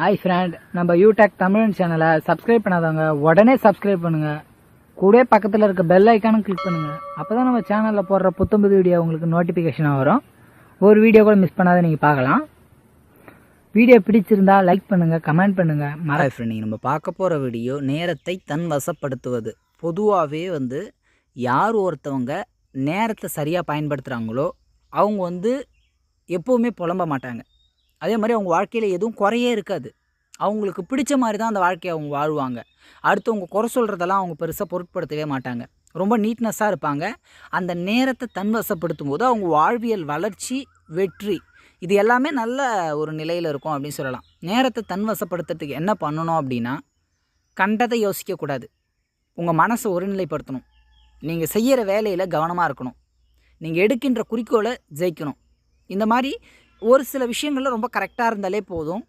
Hi friend நம்ம யூடெக் தமிழன் சேனலை சப்ஸ்கிரைப் பண்ணாதவங்க உடனே சப்ஸ்கிரைப் பண்ணுங்க. கூட பக்கத்தில் இருக்க பெல் ஐக்கானும் கிளிக் பண்ணுங்க. அப்பதான் நம்ம சேனலில் போடுற புத்தம்புது வீடியோ உங்களுக்கு நோட்டிஃபிகேஷனாக வரும். ஒரு வீடியோ கூட மிஸ் பண்ணாத நீங்கள் பார்க்கலாம். வீடியோ பிடிச்சிருந்தா லைக் பண்ணுங்க கமெண்ட் பண்ணுங்க. மற ஃப்ரெண்ட் ஃப்ரெண்ட் நம்ம பார்க்க போகிற வீடியோ நேரத்தை தன் வசப்படுத்துவது பொதுவாகவே வந்து யார் ஒருத்தவங்க நேரத்தை சரியாக பயன்படுத்துகிறாங்களோ அவங்க வந்து எப்போவுமே புலம்ப மாட்டாங்க. அதே மாதிரி அவங்க வாழ்க்கையில் எதுவும் குறையே இருக்காது. அவங்களுக்கு பிடிச்ச மாதிரி தான் அந்த வாழ்க்கையை அவங்க வாழ்வாங்க. அடுத்தவங்க குறை சொல்கிறதெல்லாம் அவங்க பெருசாக பொருட்படுத்தவே மாட்டாங்க. ரொம்ப நீட்னஸாக இருப்பாங்க. அந்த நேரத்தை தன்வசப்படுத்தும் போது அவங்க வாழ்வியல் வளர்ச்சி வெற்றி இது எல்லாமே நல்ல ஒரு நிலையில் இருக்கும் அப்படின்னு சொல்லலாம். நேரத்தை தன்வசப்படுத்துறதுக்கு என்ன பண்ணணும் அப்படின்னா கண்டதை யோசிக்கக்கூடாது உங்கள் மனசை ஒருநிலைப்படுத்தணும். நீங்கள் செய்கிற வேலையில் கவனமாக இருக்கணும். நீங்கள் எடுக்கின்ற குறிக்கோளை ஜெயிக்கணும். இந்த மாதிரி ஒரு சில விஷயங்களில் ரொம்ப கரெக்டாக இருந்தாலே போதும்.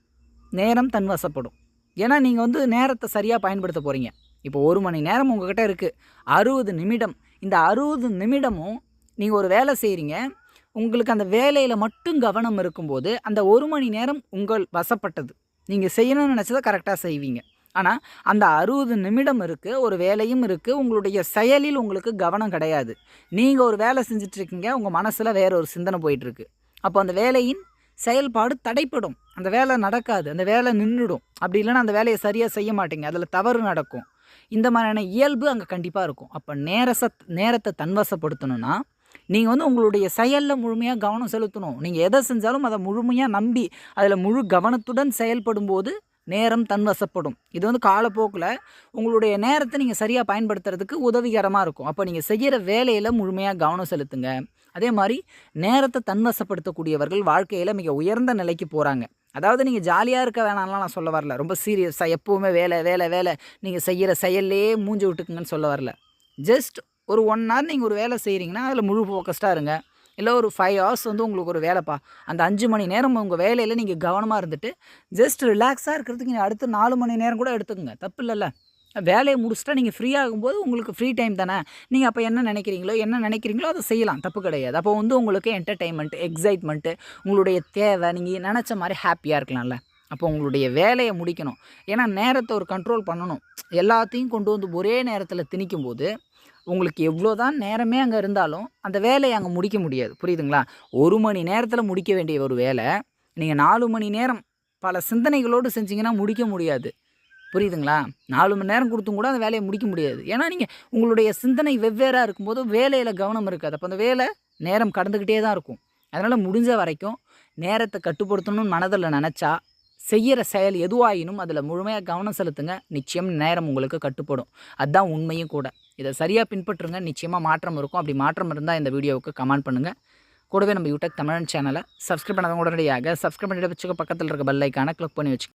நேரம் தன்வசப்படும். ஏன்னா நீங்கள் வந்து நேரத்தை சரியாக பயன்படுத்த போகிறீங்க இப்போ ஒரு மணி நேரம் உங்கள்கிட்ட இருக்குது அறுபது நிமிடம். இந்த அறுபது நிமிடமும் நீங்கள் ஒரு வேலை செய்கிறீங்க உங்களுக்கு அந்த வேலையில் மட்டும் கவனம் இருக்கும்போது அந்த ஒரு மணி நேரம் உங்கள் வசப்பட்டது. நீங்கள் செய்யணும்னு நினச்சதை கரெக்டாக செய்வீங்க. ஆனால் அந்த அறுபது நிமிடம் இருக்குது ஒரு வேலையும் இருக்குது உங்களுடைய செயலில் உங்களுக்கு கவனம் கிடையாது. நீங்கள் ஒரு வேலை செஞ்சிட்ருக்கீங்க உங்கள் மனசில் வேற ஒரு சிந்தனை போயிட்டுருக்கு அப்போ அந்த வேலையின் செயல்பாடு தடைப்படும். அந்த வேலை நடக்காது. அந்த வேலை நின்றுடும். அப்படி இல்லைன்னா அந்த வேலையை சரியாக செய்ய மாட்டீங்க. அதில் தவறு நடக்கும். இந்த மாதிரியான இயல்பு அங்கே கண்டிப்பாக இருக்கும். அப்போ நேரச நேரத்தை தன்வசப்படுத்தணும்னா நீங்கள் வந்து உங்களுடைய செயலில் முழுமையாக கவனம் செலுத்தணும். நீங்கள் எதை செஞ்சாலும் அதை முழுமையாக நம்பி அதில் முழு கவனத்துடன் செயல்படும் போது நேரம் தன்வசப்படும் இது வந்து காலப்போக்கில் உங்களுடைய நேரத்தை நீங்கள் சரியாக பயன்படுத்துறதுக்கு உதவிகரமாக இருக்கும். அப்போ நீங்கள் செய்கிற வேலையில் முழுமையாக கவனம் செலுத்துங்க. அதே மாதிரி நேரத்தை தன்வசப்படுத்தக்கூடியவர்கள் வாழ்க்கையில் மிக உயர்ந்த நிலைக்கு போகிறாங்க அதாவது நீங்கள் ஜாலியாக இருக்க வேணாம்லாம் நான் சொல்ல வரல. ரொம்ப சீரியஸாக எப்போவுமே வேலை வேலை வேலை. நீங்கள் செய்கிற செயல்லே மூஞ்சி விட்டுக்குங்கன்னு சொல்ல வரல. ஜஸ்ட் ஒரு ஒன் ஹவர் நீங்கள் ஒரு வேலை செய்கிறீங்கன்னா அதில் முழு ஃபோக்கஸ்டாக இருங்க. இல்லை ஒரு ஃபைவ் ஹவர்ஸ் வந்து உங்களுக்கு ஒரு வேலைப்பா. அந்த அஞ்சு மணி நேரம் உங்கள் வேலையில் நீங்கள் கவனமாக இருந்துட்டு ஜஸ்ட் ரிலாக்ஸாக இருக்கிறதுக்கு நீங்கள் அடுத்து நாலு மணி நேரம் கூட எடுத்துக்கோங்க. தப்பு இல்லைல்ல. வேலையை முடிச்சுட்டா நீங்கள் ஃப்ரீ ஆகும்போது உங்களுக்கு ஃப்ரீ டைம் தானே. நீங்கள் அப்போ என்ன நினைக்கிறீங்களோ என்ன நினைக்கிறீங்களோ அதை செய்யலாம். தப்பு கிடையாது. அப்போ வந்து உங்களுக்கு என்டர்டெயின்மெண்ட் எக்ஸைட்மெண்ட்டு உங்களுடைய தேவை நீங்கள் நினச்ச மாதிரி ஹாப்பியாக இருக்கலாம்ல. அப்போ உங்களுடைய வேலையை முடிக்கணும். ஏன்னா நேரத்தை ஒரு கண்ட்ரோல் பண்ணணும். எல்லாத்தையும் கொண்டு வந்து ஒரே நேரத்தில் திணிக்கும்போது உங்களுக்கு எவ்வளோ தான் நேரமே அங்கே இருந்தாலும் அந்த வேலையை அங்கே முடிக்க முடியாது. புரியுதுங்களா? ஒரு மணி நேரத்தில் முடிக்க வேண்டிய ஒரு வேலை நீங்கள் நாலு மணி நேரம் பல சிந்தனைகளோடு செஞ்சீங்கன்னா முடிக்க முடியாது. புரியுதுங்களா? நாலு மணி நேரம் கொடுத்தும் கூட அந்த வேலையை முடிக்க முடியாது. ஏன்னா நீங்கள் உங்களுடைய சிந்தனை வெவ்வேறாக இருக்கும்போது வேலையில் கவனம் இருக்காது. அப்போ அந்த வேலை நேரம் கடந்துக்கிட்டே தான் இருக்கும். அதனால் முடிஞ்ச வரைக்கும் நேரத்தை கட்டுப்படுத்தணும்னு மனதில் நினச்சா செய்கிற செயல் எதுவாயினும் அதில் முழுமையாக கவனம் செலுத்துங்க. நிச்சயம் நேரம் உங்களுக்கு கட்டுப்படும். அதுதான் உண்மையும் கூட. இதை சரியாக பின்பற்றுங்க. நிச்சயமாக மாற்றம் இருக்கும். அப்படி மாற்றம் இருந்தால் இந்த வீடியோவுக்கு கமெண்ட் பண்ணுங்கள் கூடவே நம்ம யூடியூப் தமிழன் சேனலை சப்ஸ்கிரைப் பண்ணாதவங்க உடனடியாக சப்ஸ்கிரைப் பண்ணிட்டு வச்சுக்க பக்கத்தில் இருக்க பெல்லைக்கான ஐக்கானை கிளிக் பண்ணி வச்சுக்கோங்க